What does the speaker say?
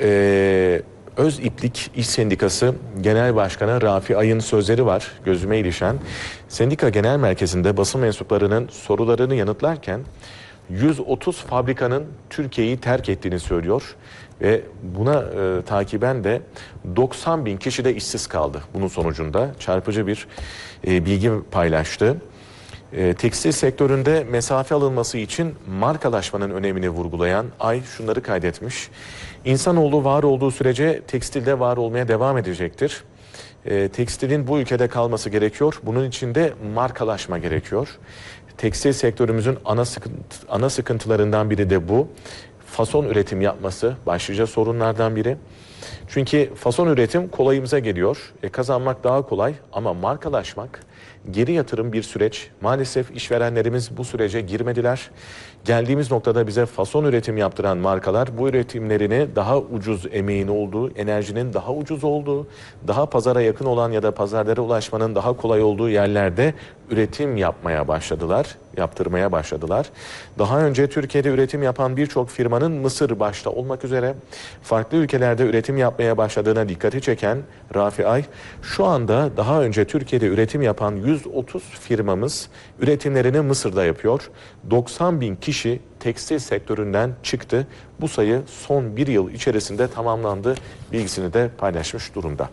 Ee, Öz İplik İş Sendikası Genel Başkanı Rafi Ay'ın sözleri var gözüme ilişen. Sendika Genel Merkezi'nde basın mensuplarının sorularını yanıtlarken 130 fabrikanın Türkiye'yi terk ettiğini söylüyor ve buna e, takiben de 90 bin kişi de işsiz kaldı. Bunun sonucunda çarpıcı bir e, bilgi paylaştı. E, tekstil sektöründe mesafe alınması için markalaşmanın önemini vurgulayan Ay şunları kaydetmiş. İnsanoğlu var olduğu sürece tekstilde var olmaya devam edecektir. E, tekstilin bu ülkede kalması gerekiyor. Bunun için de markalaşma gerekiyor. Tekstil sektörümüzün ana, sıkıntı, ana sıkıntılarından biri de bu. Fason üretim yapması başlıca sorunlardan biri. Çünkü fason üretim kolayımıza geliyor. E, kazanmak daha kolay ama markalaşmak geri yatırım bir süreç. Maalesef işverenlerimiz bu sürece girmediler. Geldiğimiz noktada bize fason üretim yaptıran markalar bu üretimlerini daha ucuz emeğin olduğu, enerjinin daha ucuz olduğu, daha pazara yakın olan ya da pazarlara ulaşmanın daha kolay olduğu yerlerde üretim yapmaya başladılar, yaptırmaya başladılar. Daha önce Türkiye'de üretim yapan birçok firmanın Mısır başta olmak üzere farklı ülkelerde üretim yapmaya başladığına dikkati çeken Rafi Ay, şu anda daha önce Türkiye'de üretim yapan 130 firmamız üretimlerini Mısır'da yapıyor. 90 bin kişi tekstil sektöründen çıktı. Bu sayı son bir yıl içerisinde tamamlandı bilgisini de paylaşmış durumda.